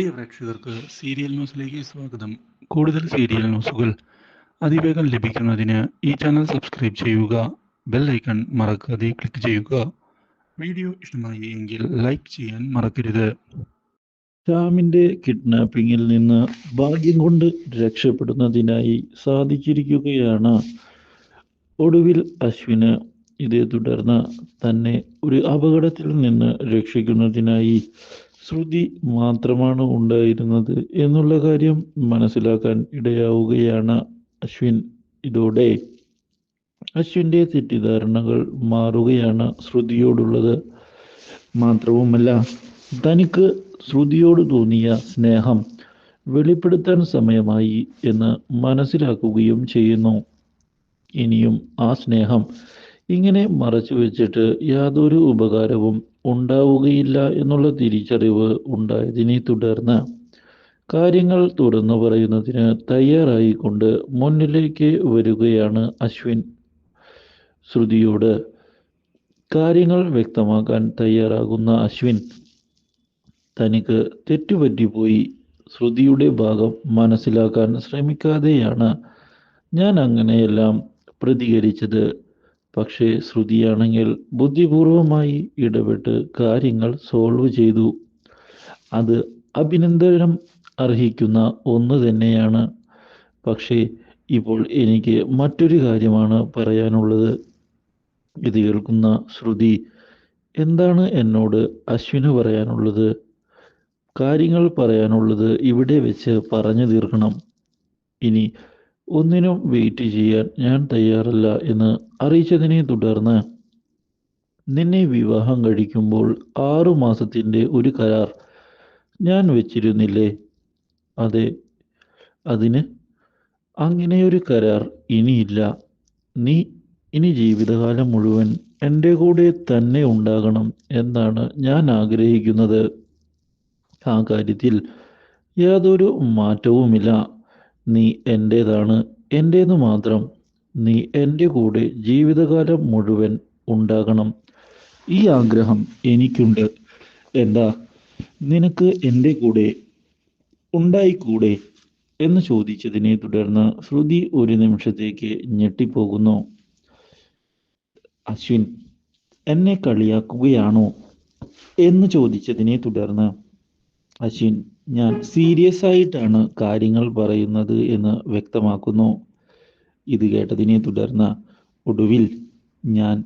പ്രിയ പ്രേക്ഷകർക്ക് സീരിയൽ ന്യൂസിലേക്ക് സ്വാഗതം. കൂടുതൽ സീരിയൽ ന്യൂസുകൾ അതിവേഗം ലഭിക്കുന്നതിന് ഈ ചാനൽ സബ്സ്ക്രൈബ് ചെയ്യുക ബെൽ ഐക്കൺ മറക്കാതെ ക്ലിക്ക് ചെയ്യുക. വീഡിയോ ഇഷ്ടമായി എങ്കിൽ ലൈക്ക് ചെയ്യാൻ മറക്കരുത്. ശ്യാമിന്റെ കിഡ്നാപ്പിങ്ങിൽ നിന്ന് ഭാഗ്യം കൊണ്ട് രക്ഷപ്പെടുന്നതിനായി സാധിച്ചിരിക്കുകയാണ് ഒടുവിൽ അശ്വിന്. ഇതേ തുടർന്ന് തന്നെ ഒരു അപകടത്തിൽ നിന്ന് രക്ഷിക്കുന്നതിനായി ശ്രുതി മാത്രമാണ് ഉണ്ടായിരുന്നത് എന്നുള്ള കാര്യം മനസ്സിലാക്കാൻ ഇടയാവുകയാണ് അശ്വിൻ. ഇതോടെ അശ്വിന്റെ തെറ്റിദ്ധാരണകൾ മാറുകയാണ് ശ്രുതിയോടുള്ളത്. മാത്രവുമല്ല തനിക്ക് ശ്രുതിയോട് തോന്നിയ സ്നേഹം വെളിപ്പെടുത്താൻ സമയമായി എന്ന് മനസ്സിലാക്കുകയും ചെയ്യുന്നു. ഇനിയും ആ സ്നേഹം ഇങ്ങനെ മറച്ചു വെച്ചിട്ട് യാതൊരു ഉപകാരവും ഉണ്ടാവുകയില്ല എന്നുള്ള തിരിച്ചറിവ് ഉണ്ടായതിനെ തുടർന്ന് കാര്യങ്ങൾ തുറന്നു പറയുന്നതിന് തയ്യാറായിക്കൊണ്ട് മുന്നിലേക്ക് വരികയാണ് അശ്വിൻ. ശ്രുതിയോട് കാര്യങ്ങൾ വ്യക്തമാക്കാൻ തയ്യാറാകുന്ന അശ്വിൻ. തനിക്ക് തെറ്റുപറ്റിപ്പോയി. ശ്രുതിയുടെ ഭാഗം മനസ്സിലാക്കാൻ ശ്രമിക്കാതെയാണ് ഞാൻ അങ്ങനെയെല്ലാം പ്രതികരിച്ചത്. പക്ഷേ ശ്രുതിയാണെങ്കിൽ ബുദ്ധിപൂർവമായി ഇടപെട്ട് കാര്യങ്ങൾ സോൾവ് ചെയ്തു. അത് അഭിനന്ദനം അർഹിക്കുന്ന ഒന്ന് തന്നെയാണ്. പക്ഷേ ഇപ്പോൾ എനിക്ക് മറ്റൊരു കാര്യമാണ് പറയാനുള്ളത്. ഇത് കേൾക്കുന്ന ശ്രുതി എന്താണ് എന്നോട് അശ്വിന് പറയാനുള്ളത്? കാര്യങ്ങൾ പറയാനുള്ളത് ഇവിടെ വെച്ച് പറഞ്ഞു തീർക്കണം. ഇനി ഒന്നിനും വെയിറ്റ് ചെയ്യാൻ ഞാൻ തയ്യാറല്ല എന്ന് അറിയിച്ചതിനെ തുടർന്ന് നിന്നെ വിവാഹം കഴിക്കുമ്പോൾ ആറു മാസത്തിന്റെ ഒരു കരാർ ഞാൻ വെച്ചിരുന്നില്ലേ? അതെ അതിന് അങ്ങനെയൊരു കരാർ ഇനിയില്ല. നീ ഇനി ജീവിതകാലം മുഴുവൻ എന്റെ കൂടെ തന്നെ ഉണ്ടാകണം എന്നാണ് ഞാൻ ആഗ്രഹിക്കുന്നത്. ആ കാര്യത്തിൽ യാതൊരു മാറ്റവുമില്ല. നീ എന്റേതാണ് എന്റേന്ന് മാത്രം നീ എന്റെ കൂടെ ജീവിതകാലം മുഴുവൻ ഉണ്ടാകണം. ഈ ആഗ്രഹം എനിക്കുണ്ട്. എന്താ? നിനക്ക് എന്റെ കൂടെ ഉണ്ടായിക്കൂടെ? എന്ന് ചോദിച്ചതിനെ തുടർന്ന് ശ്രുതി ഒരു നിമിഷത്തേക്ക് ഞെട്ടിപ്പോകുന്നു. അശ്വിൻ എന്നെ കളിയാക്കുകയാണോ? എന്ന് ചോദിച്ചതിനെ തുടർന്ന് അശ്വിൻ ഞാൻ സീരിയസ് ആയിട്ടാണ് കാര്യങ്ങൾ പറയുന്നത് എന്ന് വ്യക്തമാക്കുന്നു. ഇത് കേട്ടതിനെ തുടർന്ന് ഒടുവിൽ ഞാൻ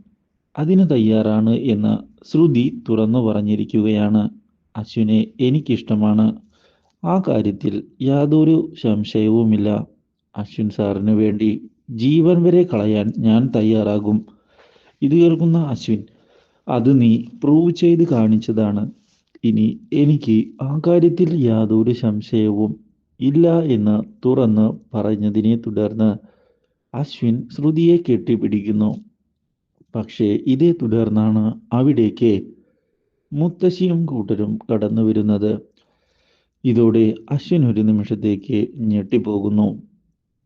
അതിന് തയ്യാറാണ് എന്ന് ശ്രുതി തുറന്നു പറഞ്ഞിരിക്കുകയാണ്. അശ്വിനെ എനിക്കിഷ്ടമാണ്. ആ കാര്യത്തിൽ യാതൊരു സംശയവുമില്ല. അശ്വിൻ സാറിന് വേണ്ടി ജീവൻ വരെ കളയാൻ ഞാൻ തയ്യാറാകും. ഇത് കേൾക്കുന്ന അശ്വിൻ അത് നീ പ്രൂവ് ചെയ്ത് കാണിച്ചതാണ്. ഇനി എനിക്ക് ആ കാര്യത്തിൽ യാതൊരു സംശയവും ഇല്ല എന്ന് തുറന്ന് പറഞ്ഞതിനെ തുടർന്ന് അശ്വിൻ ശ്രുതിയെ കെട്ടിപ്പിടിക്കുന്നു. പക്ഷേ ഇതേ തുടർന്നാണ് അവിടേക്ക് മുത്തശ്ശിയും കൂട്ടരും കടന്നു വരുന്നത്. ഇതോടെ അശ്വിൻ ഒരു നിമിഷത്തേക്ക് ഞെട്ടിപ്പോകുന്നു.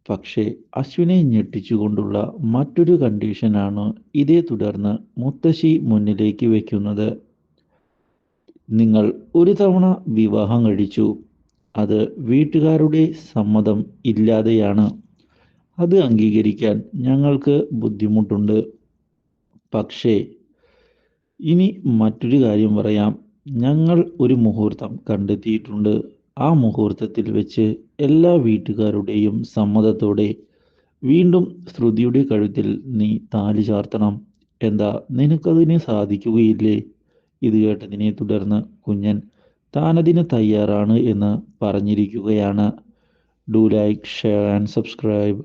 പക്ഷേ അശ്വിനെ ഞെട്ടിച്ചുകൊണ്ടുള്ള മറ്റൊരു കണ്ടീഷനാണ് ഇതേ തുടർന്ന് മുത്തശ്ശി മുന്നിലേക്ക് വെക്കുന്നത്. നിങ്ങൾ ഒരു തവണ വിവാഹം കഴിച്ചു. അത് വീട്ടുകാരുടെ സമ്മതം ഇല്ലാതെയാണ്. അത് അംഗീകരിക്കാൻ ഞങ്ങൾക്ക് ബുദ്ധിമുട്ടുണ്ട്. പക്ഷേ ഇനി മറ്റൊരു കാര്യം പറയാം. ഞങ്ങൾ ഒരു മുഹൂർത്തം കണ്ടെത്തിയിട്ടുണ്ട്. ആ മുഹൂർത്തത്തിൽ വെച്ച് എല്ലാ വീട്ടുകാരുടെയും സമ്മതത്തോടെ വീണ്ടും ശ്രുതിയുടെ കഴുത്തിൽ നീ താലി ചാർത്തണം. എന്താ നിനക്കതിന് സാധിക്കുകയില്ലേ? ഇത് കേട്ടതിനെ തുടർന്ന് കുഞ്ഞൻ താനതിന് തയ്യാറാണ് എന്ന് പറഞ്ഞിരിക്കുകയാണ്. Do like share and subscribe